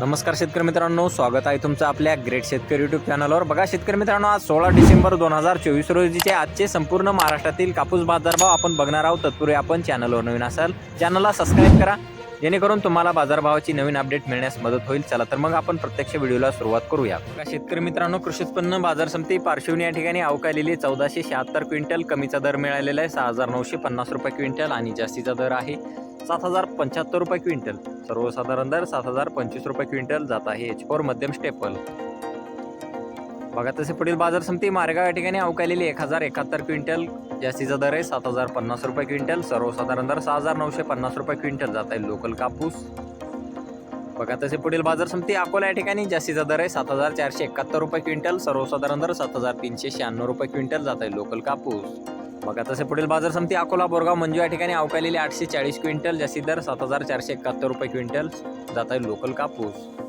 नमस्कार शेतकरी मित्रांनो स्वागत आहे तुमचं आपल्या ग्रेट शेतकरी युट्यूब चॅनलवर बघा शेतकरी मित्रांनो आज सोळा डिसेंबर दोन हजार चोवीस रोजीचे आजचे संपूर्ण महाराष्ट्रातील कापूस बाजारभाव आपण बघणार आहोत. तत्पूर्वी आपण चॅनलवर नवीन असाल चॅनलला सबस्क्राईब करा. जेणेकरून तुम्हाला बाजारभावाची नवीन अपडेट मिळण्यास मदत होईल. चला तर मग आपण प्रत्यक्ष व्हिडिओला सुरुवात करूया. बघा शेतकरी मित्रांनो कृषी उत्पन्न बाजार समिती पार्श्वनी या ठिकाणी अवकालेली चौदाशे शहात्तर क्विंटल कमीचा दर मिळालेला आहे. सहा हजार नऊशे पन्नास रुपये क्विंटल आणि जास्तीचा दर आहे. सात हजार पंच्याहत्तर रुपये क्विंटल. सर्वसाधारण दर सात हजार पंचवीस रुपये क्विंटल. जात आहे एच फोर मध्यम स्टेपल बघा तसे पुढील बाजार समिती मारेगाव या ठिकाणी अवकालेली एक हजार एकाहत्तर क्विंटल. जास्तीचा दर आहे सात हजार पन्नास रुपये क्विंटल. सर्वसाधारण दर सहा हजार नऊशे पन्नास रुपये क्विंटल. जात आहे लोकल कापूस. बघा तसे पुढील बाजार समिती अकोला या ठिकाणी जास्तीचा दर आहे सात हजार चारशे एकाहत्तर रुपये क्विंटल. सर्वसाधारण दर सात हजार तीनशे शहाण्णव रुपये क्विंटल. जात आहे लोकल कापूस. बघा तसे पुढील बाजार समिती अकोला बोरगाव मंजू या ठिकाणी अवकालेली आठशे चाळीस क्विंटल जास्ती दर सात हजार चारशे एकाहत्तर रुपये क्विंटल जात आहे लोकल कापूस.